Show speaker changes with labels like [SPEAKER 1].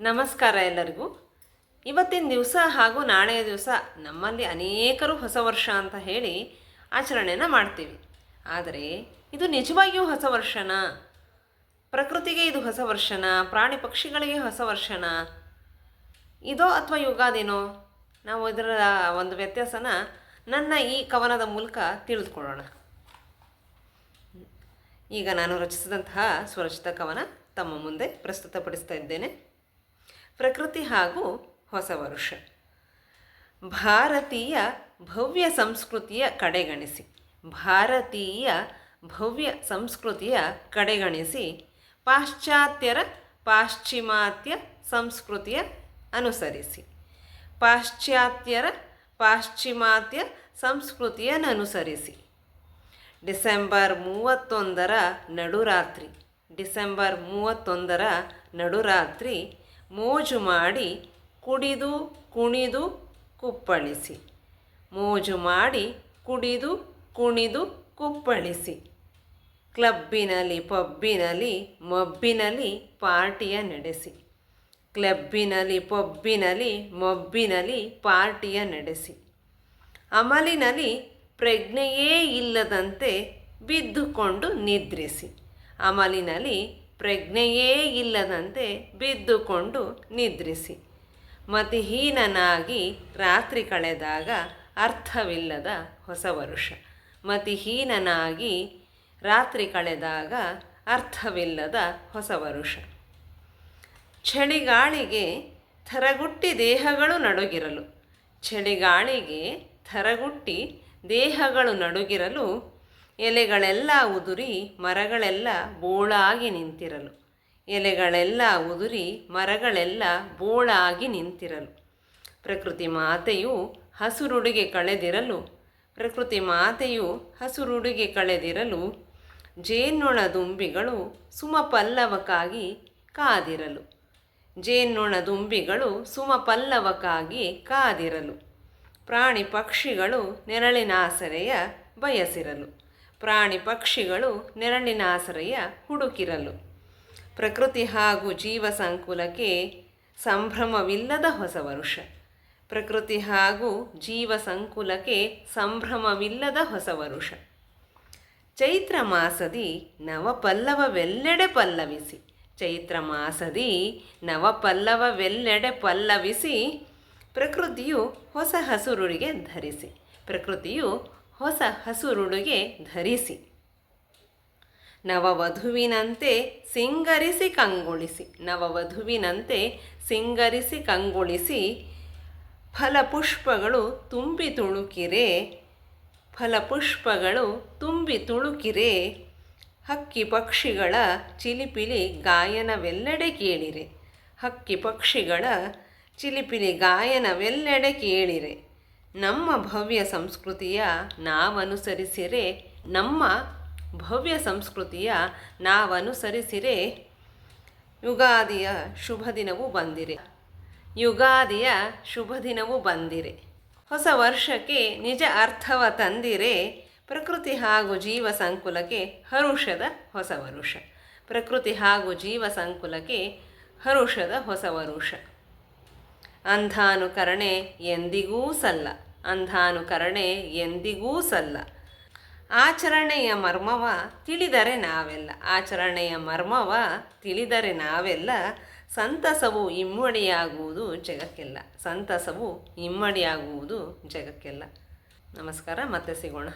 [SPEAKER 1] ನಮಸ್ಕಾರ ಎಲ್ಲರಿಗೂ. ಇವತ್ತಿನ ದಿವಸ ಹಾಗೂ ನಾಳೆಯ ದಿವಸ ನಮ್ಮಲ್ಲಿ ಅನೇಕರು ಹೊಸ ವರ್ಷ ಅಂತ ಹೇಳಿ ಆಚರಣೆಯನ್ನು ಮಾಡ್ತೀವಿ. ಆದರೆ ಇದು ನಿಜವಾಗಿಯೂ ಹೊಸ ವರ್ಷನ? ಪ್ರಕೃತಿಗೆ ಇದು ಹೊಸ ವರ್ಷನ? ಪ್ರಾಣಿ ಪಕ್ಷಿಗಳಿಗೆ ಹೊಸ ವರ್ಷನ? ಇದೋ ಅಥವಾ ಯುಗಾದಿನೋ? ನಾವು ಇದರ ಒಂದು ವ್ಯತ್ಯಾಸನ ನನ್ನ ಈ ಕವನದ ಮೂಲಕ ತಿಳಿದುಕೊಳ್ಳೋಣ. ಈಗ ನಾನು ರಚಿಸಿದಂತಹ ಸ್ವರಚಿತ ಕವನ ತಮ್ಮ ಮುಂದೆ ಪ್ರಸ್ತುತಪಡಿಸ್ತಾ ಇದ್ದೇನೆ. ಪ್ರಕೃತಿ ಹಾಗೂ ಹೊಸ ವರ್ಷ. ಭಾರತೀಯ ಭವ್ಯ ಸಂಸ್ಕೃತಿಯ ಕಡೆಗಣಿಸಿ. ಭಾರತೀಯ ಭವ್ಯ ಸಂಸ್ಕೃತಿಯ ಕಡೆಗಣಿಸಿ ಪಾಶ್ಚಾತ್ಯರ ಪಾಶ್ಚಿಮಾತ್ಯ ಸಂಸ್ಕೃತಿಯ ಅನುಸರಿಸಿ. ಪಾಶ್ಚಾತ್ಯರ ಪಾಶ್ಚಿಮಾತ್ಯ ಸಂಸ್ಕೃತಿಯನ್ನು ಅನುಸರಿಸಿ. ಡಿಸೆಂಬರ್ ಮೂವತ್ತೊಂದರ ನಡುರಾತ್ರಿ. ಡಿಸೆಂಬರ್ ಮೂವತ್ತೊಂದರ ನಡುರಾತ್ರಿ ಮೋಜು ಮಾಡಿ ಕುಡಿದು ಕುಣಿದು ಕುಪ್ಪಳಿಸಿ. ಮೋಜು ಮಾಡಿ ಕುಡಿದು ಕುಣಿದು ಕುಪ್ಪಳಿಸಿ. ಕ್ಲಬ್ಬಿನಲ್ಲಿ ಪಬ್ಬಿನಲ್ಲಿ ಮಬ್ಬಿನಲ್ಲಿ ಪಾರ್ಟಿಯ ನಡೆಸಿ. ಕ್ಲಬ್ಬಿನಲ್ಲಿ ಪಬ್ಬಿನಲ್ಲಿ ಮಬ್ಬಿನಲ್ಲಿ ಪಾರ್ಟಿಯ ನಡೆಸಿ. ಅಮಲಿನಲ್ಲಿ ಪ್ರಜ್ಞೆಯೇ ಇಲ್ಲದಂತೆ ಬಿದ್ದುಕೊಂಡು ನಿದ್ರಿಸಿ. ಅಮಲಿನಲ್ಲಿ ಪ್ರಜ್ಞೆಯೇ ಇಲ್ಲದಂತೆ ಬಿದ್ದುಕೊಂಡು ನಿದ್ರಿಸಿ. ಮತಿಹೀನನಾಗಿ ರಾತ್ರಿ ಕಳೆದಾಗ ಅರ್ಥವಿಲ್ಲದ ಹೊಸ ವರುಷ. ಮತಿಹೀನನಾಗಿ ರಾತ್ರಿ ಕಳೆದಾಗ ಅರ್ಥವಿಲ್ಲದ ಹೊಸ ವರುಷ. ಚಳಿಗಾಳಿಗೆ ಥರಗುಟ್ಟಿ ದೇಹಗಳು ನಡುಗಿರಲು. ಚಳಿಗಾಳಿಗೆ ಥರಗುಟ್ಟಿ ದೇಹಗಳು ನಡುಗಿರಲು ಎಲೆಗಳೆಲ್ಲ ಉದುರಿ ಮರಗಳೆಲ್ಲ ಬೋಳಾಗಿ ನಿಂತಿರಲು. ಎಲೆಗಳೆಲ್ಲ ಉದುರಿ ಮರಗಳೆಲ್ಲ ಬೋಳಾಗಿ ನಿಂತಿರಲು. ಪ್ರಕೃತಿ ಮಾತೆಯು ಹಸುರುಡುಗೆ ಕಳೆದಿರಲು. ಪ್ರಕೃತಿ ಮಾತೆಯು ಹಸುರುಡುಗೆ ಕಳೆದಿರಲು. ಜೇನ್ನೊಣ ದುಂಬಿಗಳು ಸುಮಪಲ್ಲವಕ್ಕಾಗಿ ಕಾದಿರಲು. ಜೇನ್ನೊಣ ದುಂಬಿಗಳು ಸುಮಪಲ್ಲವಕ್ಕಾಗಿ ಕಾದಿರಲು. ಪ್ರಾಣಿ ಪಕ್ಷಿಗಳು ನೆರಳಿನಾಸರೆಯ ಬಯಸಿರಲು. ಪ್ರಾಣಿ ಪಕ್ಷಿಗಳು ನೆರಳಿನ ಆಸರೆಯ ಹುಡುಕಿರಲು. ಪ್ರಕೃತಿ ಹಾಗೂ ಜೀವ ಸಂಕುಲಕ್ಕೆ ಸಂಭ್ರಮವಿಲ್ಲದ ಹೊಸ ವರುಷ. ಪ್ರಕೃತಿ ಹಾಗೂ ಜೀವ ಸಂಕುಲಕ್ಕೆ ಸಂಭ್ರಮವಿಲ್ಲದ ಹೊಸ ವರುಷ. ಚೈತ್ರ ಮಾಸದಿ ನವಪಲ್ಲವವೆಲ್ಲೆಡೆ ಪಲ್ಲವಿಸಿ. ಚೈತ್ರ ಮಾಸದಿ ನವಪಲ್ಲವವೆಲ್ಲೆಡೆ ಪಲ್ಲವಿಸಿ. ಪ್ರಕೃತಿಯು ಹೊಸ ಹಸುರುಳಿಗೆ ಧರಿಸಿ. ಪ್ರಕೃತಿಯು ಹೊಸ ಹಸುರುಡುಗೆ ಧರಿಸಿ. ನವವಧುವಿನಂತೆ ಸಿಂಗರಿಸಿ ಕಂಗೊಳಿಸಿ. ನವವಧುವಿನಂತೆ ಸಿಂಗರಿಸಿ ಕಂಗೊಳಿಸಿ ಫಲಪುಷ್ಪಗಳು ತುಂಬಿ ತುಳುಕಿರೆ ಫಲಪುಷ್ಪಗಳು ತುಂಬಿ ತುಳುಕಿರೆ ಹಕ್ಕಿ ಪಕ್ಷಿಗಳ ಚಿಲಿಪಿಲಿ ಗಾಯನವೆಲ್ಲೆಡೆ ಕೇಳಿರೆ. ಹಕ್ಕಿ ಪಕ್ಷಿಗಳ ಚಿಲಿಪಿಲಿ ಗಾಯನವೆಲ್ಲೆಡೆ ಕೇಳಿರೆ. ನಮ್ಮ ಭವ್ಯ ಸಂಸ್ಕೃತಿಯ ನಾವನುಸರಿಸಿರೆ, ನಮ್ಮ ಭವ್ಯ ಸಂಸ್ಕೃತಿಯ ನಾವನುಸರಿಸಿರೆ, ಯುಗಾದಿಯ ಶುಭ ದಿನವೂ ಬಂದಿರೆ. ಯುಗಾದಿಯ ಶುಭ ದಿನವೂ ಬಂದಿರೆ. ಹೊಸ ವರ್ಷಕ್ಕೆ ನಿಜ ಅರ್ಥವ ತಂದಿರೆ, ಪ್ರಕೃತಿ ಹಾಗೂ ಜೀವ ಸಂಕುಲಕ್ಕೆ ಹರುಷದ ಹೊಸ ವರುಷ. ಪ್ರಕೃತಿ ಹಾಗೂ ಜೀವ ಸಂಕುಲಕ್ಕೆ ಹರುಷದ ಹೊಸ ವರುಷ. ಅಂಧಾನುಕರಣೆ ಎಂದಿಗೂ ಸಲ್ಲ. ಅಂಧಾನುಕರಣೆ ಎಂದಿಗೂ ಸಲ್ಲ. ಆಚರಣೆಯ ಮರ್ಮವ ತಿಳಿದರೆ ನಾವೆಲ್ಲ. ಆಚರಣೆಯ ಮರ್ಮವ ತಿಳಿದರೆ ನಾವೆಲ್ಲ. ಸಂತಸವು ಇಮ್ಮಡಿಯಾಗುವುದು ಜಗಕ್ಕೆಲ್ಲ. ಸಂತಸವು ಇಮ್ಮಡಿಯಾಗುವುದು ಜಗಕ್ಕೆಲ್ಲ. ನಮಸ್ಕಾರ, ಮತ್ತೆ ಸಿಗೋಣ.